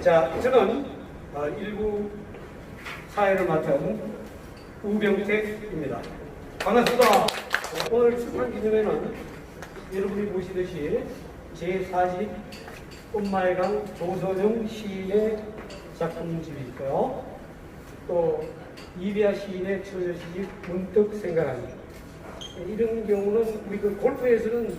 자, 저는 어, 일부 사회를 맡은 우병택입니다. 반갑습니다. 오늘 출판 기념회는 여러분이 보시듯이 제40 엄마의 강 조선영 시인의 작품집이 있고요. 또 이비아 시인의 처녀시집 문득 생각하니 이런 경우는 우리 그 골프에서는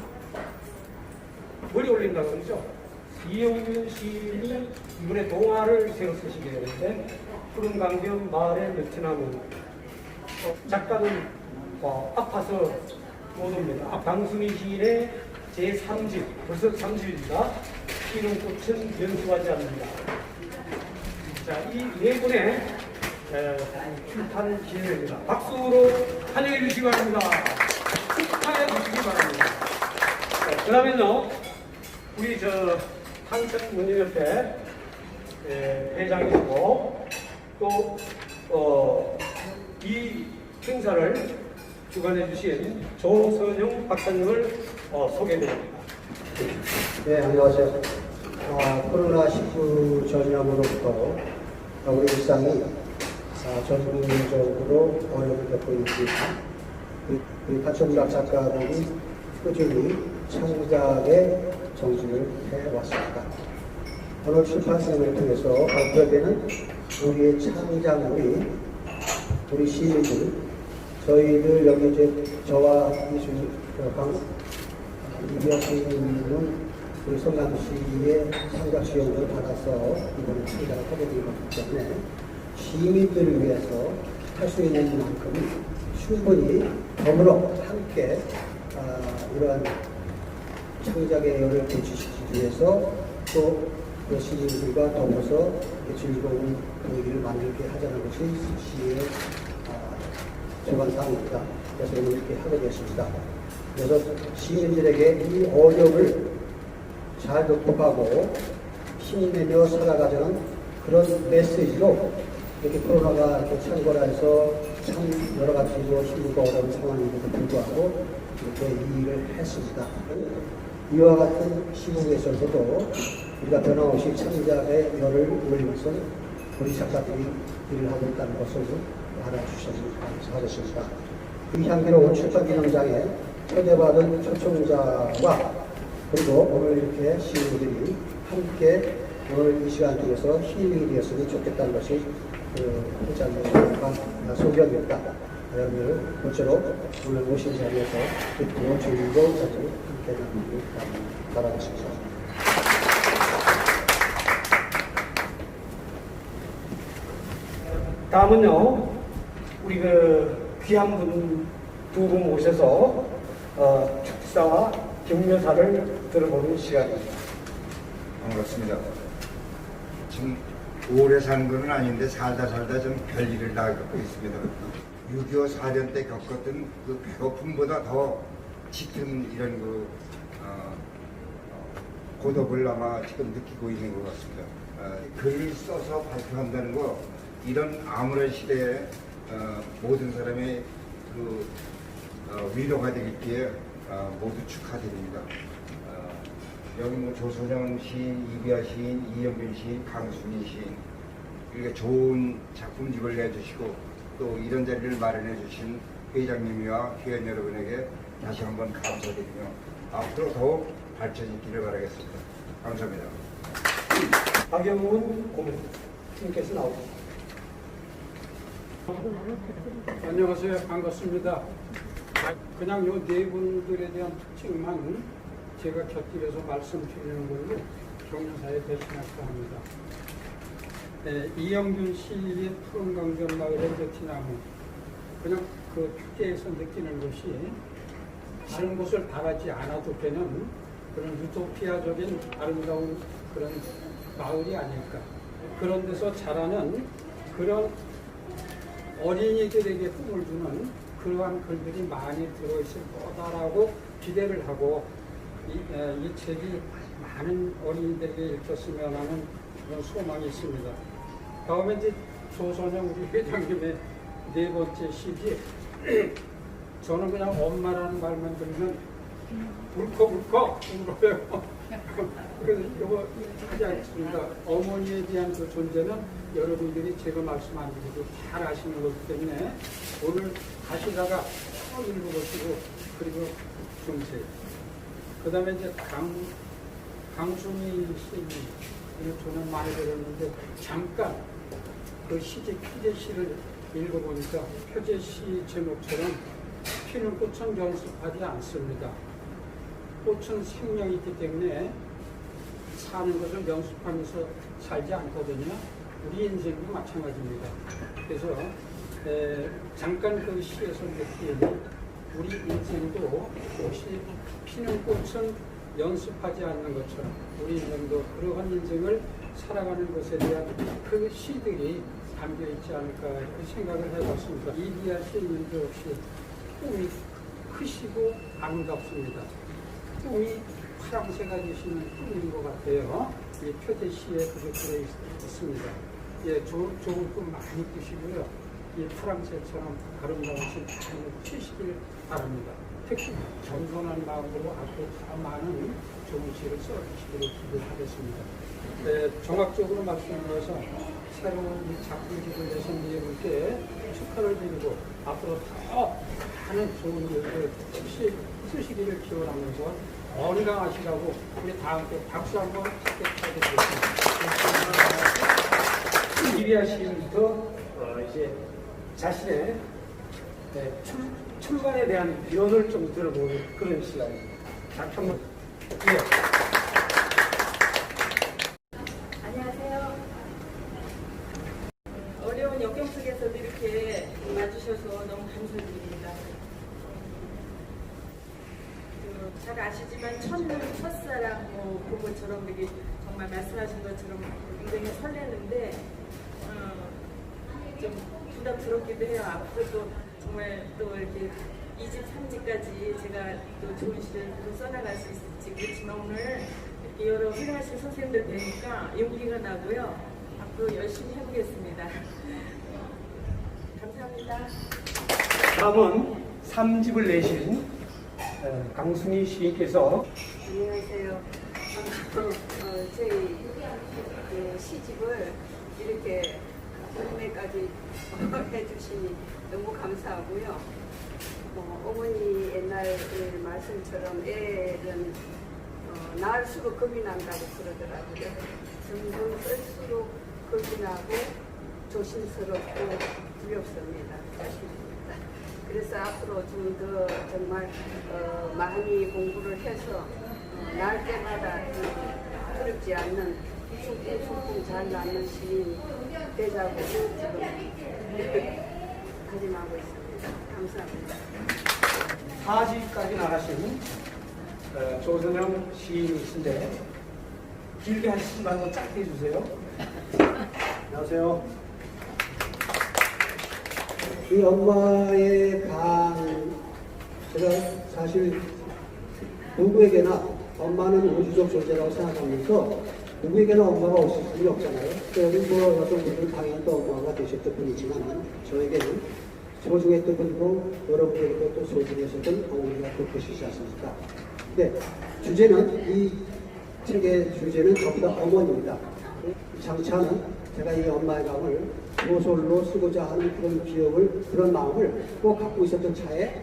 머리 올린다고 그러죠. 이용균 시인이 이번에 동화를 새로 쓰시게 되는데 푸른 강변 마을의 느티나무 어, 작가는 어, 아파서 못 옵니다. 아, 강수미 시인의 제3집 벌써 3집입니다. 피는 꽃은 연수하지 않는다. 자, 이 네 분의 에, 출판 기념입니다. 박수로 환영해 주시기 바랍니다. 축하해 주시기 바랍니다. 그 다음에요, 우리 저 한천문예협회 에, 회장이시고 또 어, 이 행사를 주관해 주신 조선영 박사님을 어, 소개드립니다. 네, 안녕하세요. 아, 코로나19 전염으로부터 우리 일상이 아, 전 국민적으로 어려움을 겪고 있습니다. 우리- 파천문학 작가들이 꾸준히 창작의 정신을 해왔습니다. 오늘 출판생을 통해서 발표되는 우리의 창작물이 우리 시민들, 저희들 여기 이제 저와 강 이비아 시인은 우리 성남 시의 창작 지원을 받아서 이번에 창작을 하게 된 거기 때문에 시민들을 위해서 할 수 있는 만큼 충분히 더불어 함께 아, 이러한 창작의 열을 배치시키기 위해서 또그 시민들과 더불어서 즐거운 분위기를 만들게 하자는 것이 시의 아, 주관사항입니다. 그래서 오늘 이렇게 하게 되었습니다. 그래서 시민들에게 이 어려움을 잘 극복하고 힘내며 살아가자는 그런 메시지로 이렇게 코로나가 이렇게 창궐해서 참 여러 가지로 힘들고 어려운 상황임에도 불구하고 이렇게 이 일을 했습니다. 이와 같은 시국에 있어서도 우리가 변함없이 창작의 열을 올리면서 우리 작가들이 일을 하고 있다는 것을 알아주셨으면 하겠습니다. 이 향기로운 출판 기념장에 초대받은 초청자와 그리고 오늘 이렇게 시민들이 함께 오늘 이 시간 중에서 힐링이 되었으면 좋겠다는 것이 그 회장님과 소견이었다. 여러분들 모쪼록 오늘 오신 자리에서 기쁘고 즐거운 자리 나누기 바라겠습니다. 다음은요, 우리 그 귀한 분 두 분 모셔서 어, 축사와 격려사를 들어보는 시간입니다. 반갑습니다. 지금 오래 산 건 아닌데 살다 살다 좀 별일을 다 겪고 있습니다. 6.25 사전 때 겪었던 그 배고픔보다 더 짙은 이런 그 어, 어, 고독을 아마 지금 느끼고 있는 것 같습니다. 어, 글을 써서 발표한다는 거 이런 암울한 시대에 어, 모든 사람의 그 어, 위로가 되겠기에 어, 모두 축하드립니다. 어, 여기 뭐 조선영 시인, 이비아 시인, 이영균 시인, 강순희 시인 이렇게 좋은 작품집을 내주시고 또 이런 자리를 마련해 주신 회장님과 회원 여러분에게 다시 한번 감사드리며 앞으로 더욱 발전있기를 바라겠습니다. 감사합니다. 박영훈 고문님께서 나오십니다. 안녕하세요. 반갑습니다. 그냥 요 네 분들에 대한 특징만 제가 곁들여서 말씀드리는 걸로 경영사에 대신할까 합니다. 네, 이영균 시인의 푸른 강변 마을의 베티나무. 그냥 그 축제에서 느끼는 것이 다른 곳을 바라지 않아도 되는 그런 유토피아적인 아름다운 그런 마을이 아닐까. 그런 데서 자라는 그런 어린이들에게 꿈을 주는 그러한 글들이 많이 들어있을 거다라고 기대를 하고 이, 에, 이 책이 많은 어린이들에게 읽혔으면 하는 그런 소망이 있습니다. 다음에 이제 조선영 우리 회장님의 네 번째 시기 저는 그냥 엄마라는 말만 들으면 울컥울컥 울어요. 그래서 이거 하지 않습니다. 어머니에 대한 그 존재는 여러분들이 제가 말씀 안 드려도 잘 아시는 거기 때문에 오늘 가시다가 쭉 읽어보시고 그리고 중세. 그 다음에 이제 강, 강순희 씨는 저는 많이 들었는데 잠깐 그 시제 표제 시를 읽어보니까 표제 시 제목처럼 피는 꽃은 연습하지 않습니다. 꽃은 생명이 있기 때문에 사는 것을 연습하면서 살지 않거든요. 우리 인생도 마찬가지입니다. 그래서 에, 잠깐 그 시에서 느끼는 우리 인생도 혹시 피는 꽃은 연습하지 않는 것처럼 우리 인생도 그러한 인생을 살아가는 것에 대한 그 시들이 담겨 있지 않을까 이렇게 생각을 해봤습니다. 이디야 시인도 역시 꿈이 크시고 아름답습니다. 꿈이 파랑새가 되시는 꿈인 것 같아요. 이 표제 시에 그게 들어 있- 있습니다. 예, 조, 좋은 꿈 많이 꾸시고요. 이 파랑새처럼 아름다우신 많이 치시길 바랍니다. 특히 겸손한 마음으로 앞으로 더 많은 시를 써주시기를 기도하겠습니다. 네, 종합적으로 말씀드려서 새로운 이 작품 기술되신 이분께 축하를 드리고 앞으로 더 많은 좋은 일을 쓰시, 쓰시기를 기원하면서 건강하시라고 우리 다 함께 박수 한번 크게 쳐드리겠습니다. 이리아 시인부터 어, 이제 자신의 네, 출, 출간에 대한 비언을 좀 들어보는 그런 시간입니다. 자, 한번 예. 안녕하세요. 어려운 역경 속에서도 이렇게 와주셔서 너무 감사드립니다. 그, 잘 아시지만 첫눈, 첫사랑 뭐 그것처럼 이렇게 정말 말씀하신 것처럼 굉장히 설레는데 어, 좀 부담스럽기도 해요. 앞으로 또 정말 또 이렇게 2집, 3집까지 제가 또 좋은 또 써나갈 수 있을지 그렇지만 오늘 이렇게 여러 훌륭하신 선생님들 뵈니까 용기가 나고요. 앞으로 열심히 해보겠습니다. 감사합니다. 다음은 3집을 내신 어, 강순희 시인께서 안녕하세요. 어, 저희 그 시집을 이렇게 구매까지 해주시니 너무 감사하고요. 어, 어머니 옛날 그 말씀처럼 애는 어, 낳을수록 겁이 난다고 그러더라고요. 점점 쓸수록 겁이 나고 조심스럽고 두렵습니다. 자신입니다. 그래서 앞으로 좀 더 정말 어, 많이 공부를 해서 어, 날 때마다 좀 두렵지 않는 충풍충풍 잘 낳는 시인 되자고 지금 다짐하고 있습니다. 감사합니다. 4집까지 나가신 어, 조선영 시인이신데 길게 하시지 말고 짧게 해주세요. 안녕하세요. 이 엄마의 강, 제가 사실 누구에게나 엄마는 우주적 존재라고 생각하면서 누구에게나 엄마가 없을 수는 없잖아요. 여기 뭐 여성분들은 당연히 또 엄마가 되셨던 분이지만 저에게는 소중했던 분이고 여러분에게도 또 소중했었던 어머니가 또 계시지 않습니까? 네, 주제는 이 책의 주제는 전부 다 어머니입니다. 이 장차는 제가 이 엄마의 마음을 소설로 쓰고자 하는 그런 기억을, 그런 마음을 꼭 갖고 있었던 차에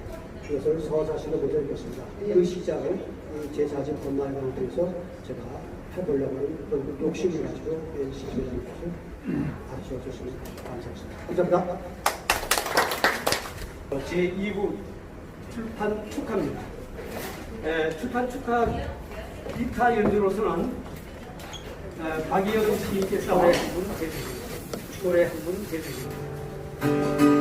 이것을 서사시로 모여 읽었습니다. 그 시작을 엄마의 마음을 통해서 제가 해보려고 하는 그런 욕심을 가지고 이 시집이라는 것을 아주어주시면 감사합니다. 감사합니다. 어, 제2부 출판 축하입니다. 에, 출판 축하 기타 연주로서는 에, 박이영 시인께서 노 래 한분 해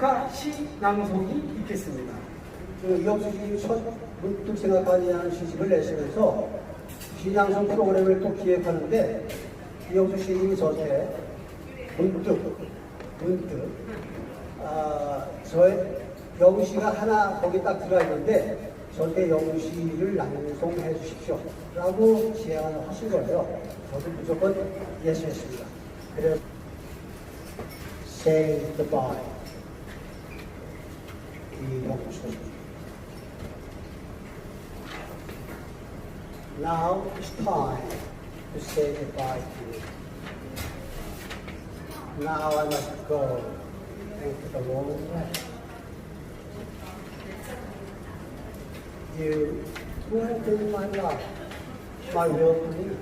축하 시 낭송이 있겠습니다. 그 이영수 씨 첫 문득 생각하냐는 시집을 내시면서 시장성 프로그램을 또 기획하는데 이영수 씨님이 저한테 문득 문득 아, 저의 영우 씨가 하나 거기 딱 들어가 있는데 저한테 영우 씨를 낭송해 주십시오 라고 제안을 하신 거예요. 저도 무조건 예스했습니다. 그래서 Say goodbye. Now it's time to say goodbye to you. Now I must go and take the long. You, you have been my life, my will to me.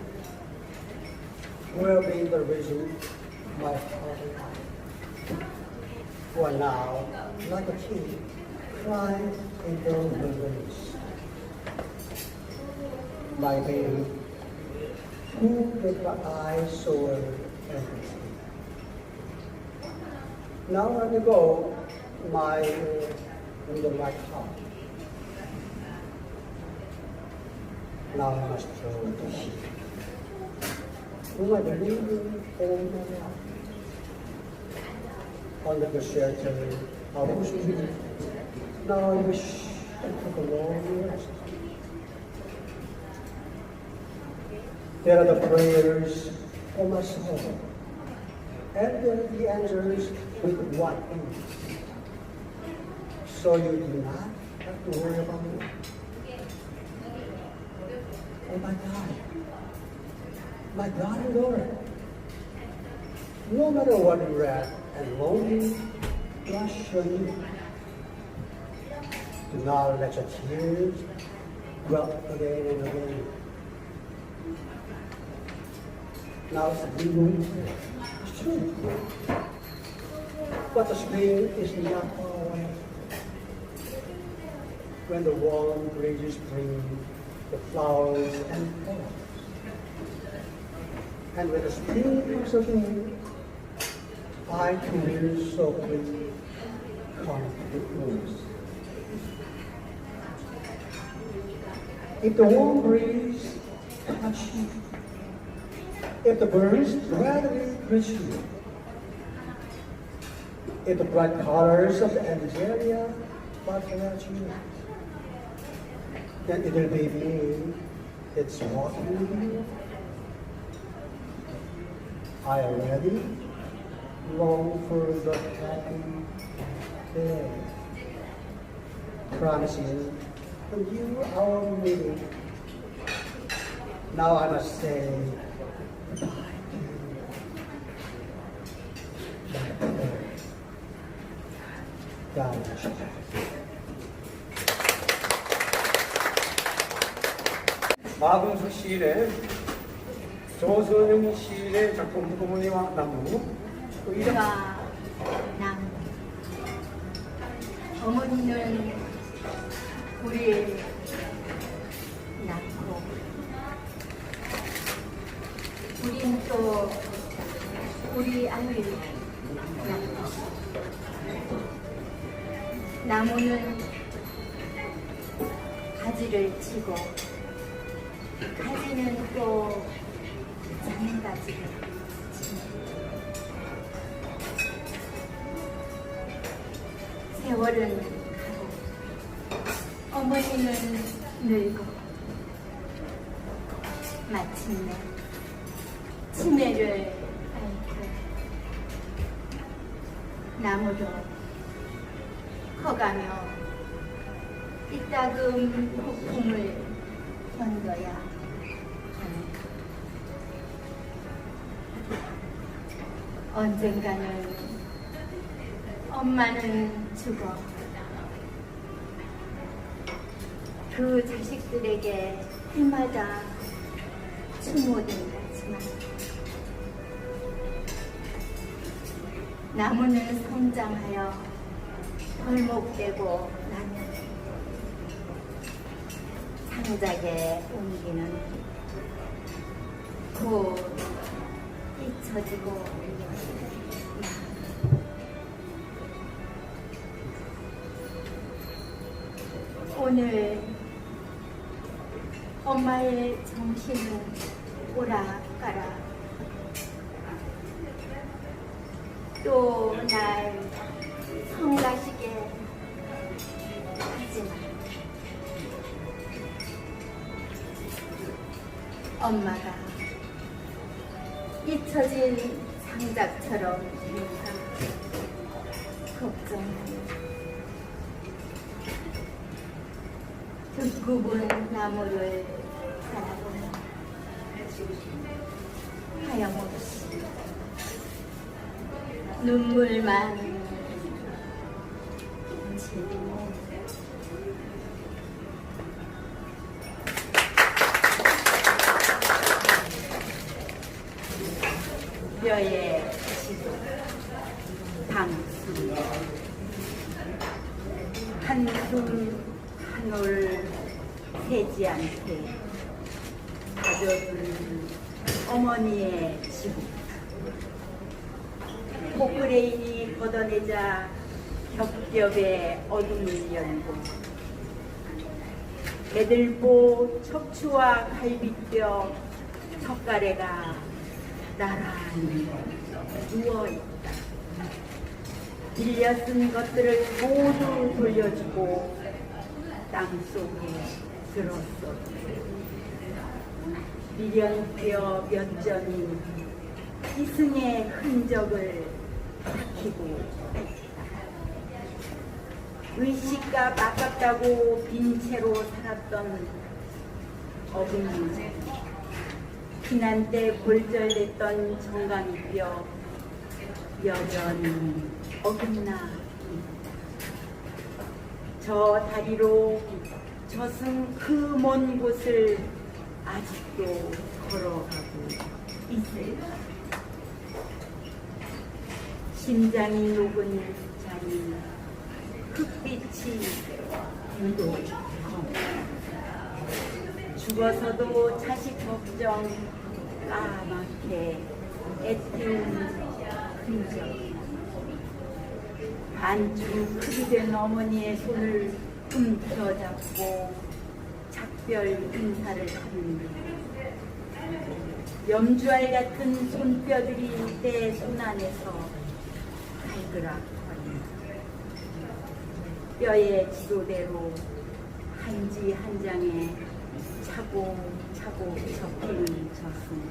Will be the reason my heart and I. For now, like a king crying in the wilderness my baby, who with my eyes saw everything. Now I will go my the right heart. Now I must go to sea. Whom I believe in my life. Under the shelter of whose. I wish to take a long rest. There are the prayers for my soul. And then the answers with what in. So you do not have to worry about me. Oh my God. My God and Lord. No matter what you're at, and lonely rush on you, not let your tears well again and again. Now it's the blue It's true. But the spring is not far away. When the warm breezes bring the flowers and flowers. And when the spring comes again, I too will softly come to the rose. If the warm breeze touch you, if the birds gladly greet you, if the bright colors of the Angelia at you, then it'll be me. That's walking with you. I already long for the happy day, promising for you our meeting. Now I must say goodbye to you. My brother. God bless you. 마금수 시인의 조선영 시인의 작품 어머니와 나무 또남 어머니는 우리를 낳고 우린 또 우리 아이를 낳고 나무는 가지를 치고 가지는 또 작은 가지를 치고 세월은 어머니는 늙고 마침내. 치매를. 앓고. 나무도 커가며 이따금 폭풍을 견뎌야. 하는가 언젠가는 엄마는 죽어. 그 자식들에게 해마다 추모된다지만 나무는 성장하여 벌목되고 나면 상작에 옮기는 곧 잊혀지고 오늘 엄마의 정신은 오락가락 또 날 성가시게 하지만 엄마가 잊혀진 상작처럼 걱정하는 그 굽은 나무를 바라보며 하염없이 눈물만 지구 포크레인이 걷어내자 겹겹의 어둠을 열고 애들보 척추와 갈비뼈 젓가래가 나란히 누워있다. 빌려 쓴 것들을 모두 돌려주고 땅속에 들었어. 미련뼈 몇 점이 이승의 흔적을 밝히고. 의식과 아깝다고 빈 채로 살았던 어금니 피난 때 골절됐던 정강이뼈 여전히 어긋나. 저 다리로 저승 그 먼 곳을 아직도 걸어가고 있을까 심장이 녹은 자리 흙빛이 유독 죽어서도 자식 걱정 까맣게 애태운 흔적. 반쯤 크게 된 어머니의 손을 움켜잡고 작별 인사를 합니다. 염주알 같은 손뼈들이 내 손 안에서 발그락거린다. 뼈의 지도대로 한지 한 장에 차곡차곡 적히는 저승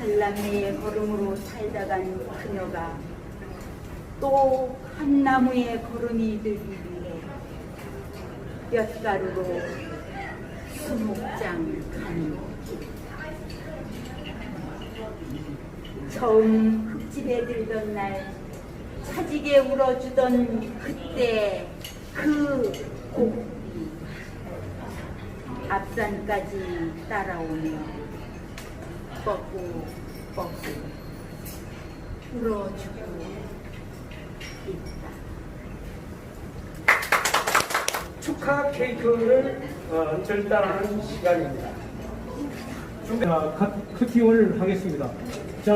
한남매의 걸음으로 살다간 그녀가 또 한 나무의 걸음이 되기 위해 뼛가루로 수목장 가는 길 처음 흙집에 들던 날 차지게 울어주던 그때 그 곡이 앞산까지 따라오며 뻗고 뻗고 울어주고 있다. 축하 케이크를 어, 절단하는 시간입니다. 자, 카- 커팅을 하겠습니다. 자,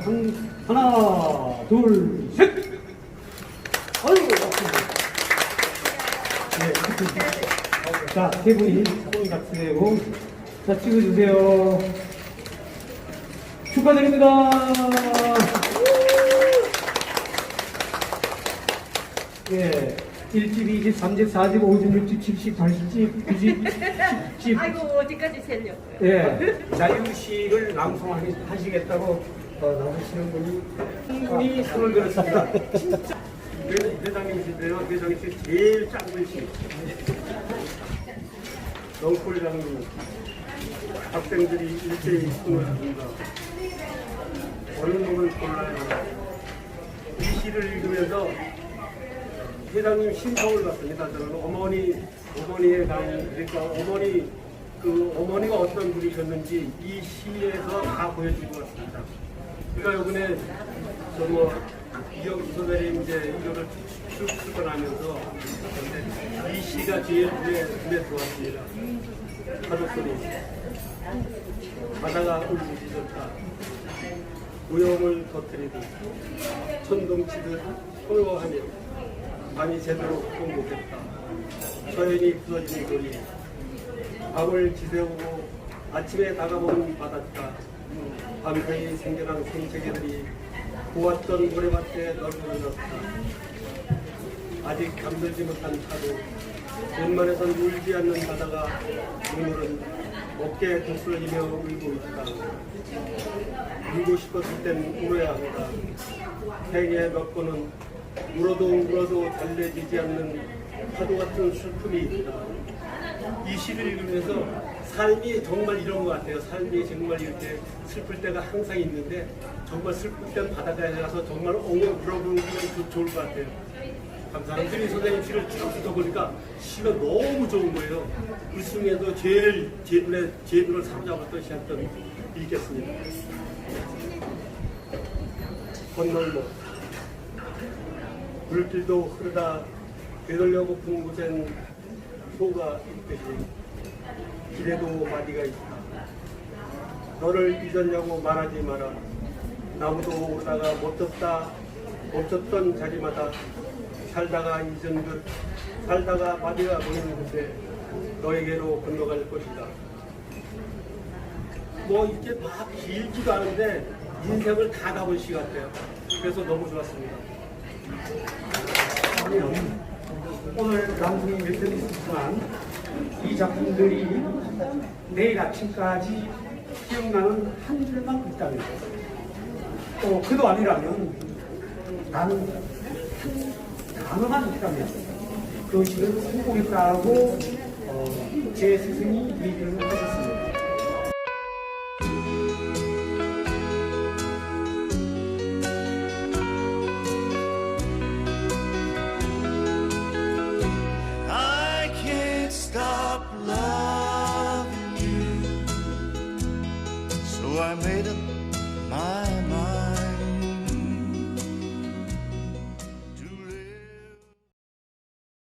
한, 하나, 둘, 셋! 아유, 맞습니다. 네. 자, 세 분이 손 같이 대고, 자, 찍어주세요. 축하드립니다. 예, 1집, 2집, 3집, 4집, 5집, 6집, 7집, 8집, 9집, 10집. 아이고 어디까지 세려고요? 예, 자유식을 낭송하시겠다고 어, 나오시는 분이 한 분이 손을 들었습니다. 진짜 회- 회장님이신데요. 회장님이 제일 작은 시. 넝쿨장님 학생들이 일제히 손을 듭니다. 어느 놈을 골라요? 시를 읽으면서 회장님 심성을 봤습니다. 저는 어머니, 어머니의 강, 그러니까 어머니, 그 어머니가 어떤 분이셨는지 이 시에서 다 보여준 것 같습니다. 그러니까 이번에 저뭐 이영 선생님 이제 이거를 출- 출간하면서 이 시가 제일 눈에, 눈에 들어왔습니다. 가족들이 바다가 좋다. 무용을 터뜨리듯 천둥치듯 소요하며 밤이 제대로 공복했다. 서연이 부서지는 소리 밤을 지새우고 아침에 다가온 바닷가 밤사이 생겨난 생채기들이 보았던 모래밭에 널브러졌다. 아직 잠들지 못한 파도 웬만해선 울지 않는 바다가 눈물은 어깨에 독슬어지며 울고 있다. 울고 싶었을 땐 울어야 한다. 생에 몇 번은 울어도 울어도 달래지지 않는 파도 같은 슬픔이 있다. 이 시를 읽으면서 삶이 정말 이런 것 같아요. 삶이 정말 이렇게 슬플 때가 항상 있는데 정말 슬플 땐 바닷가에 가서 정말 엉엉 불어보는 게 좋- 좋을 것 같아요. 감사합니다. 한준희 선생님 시를 쭉 읽어보니까 시가 너무 좋은 거예요. 그 중에도 제일 제 눈에 제 눈을 사로잡았던 시였던 읽겠습니다. 건널목 물길도 흐르다 되돌려 고픈 곳엔 소가 있듯이 길에도 마디가 있다. 너를 잊었냐고 말하지 마라. 나무도 오르다가 멈췄다. 멈췄던 자리마다 살다가 잊은 듯 살다가 마디가 보이는 곳에 너에게로 건너갈 것이다. 뭐 이렇게 막 길지도 않은데 인생을 다 가본 시 같아요. 그래서 너무 좋았습니다. 오늘 방송이 몇편 있었지만 이 작품들이 내일 아침까지 기억나는 한 줄만 있다면 또 그도 아니라면 나는 한 단어만 있다면 그 시를 성공했다고 어, 제 스승이 얘기를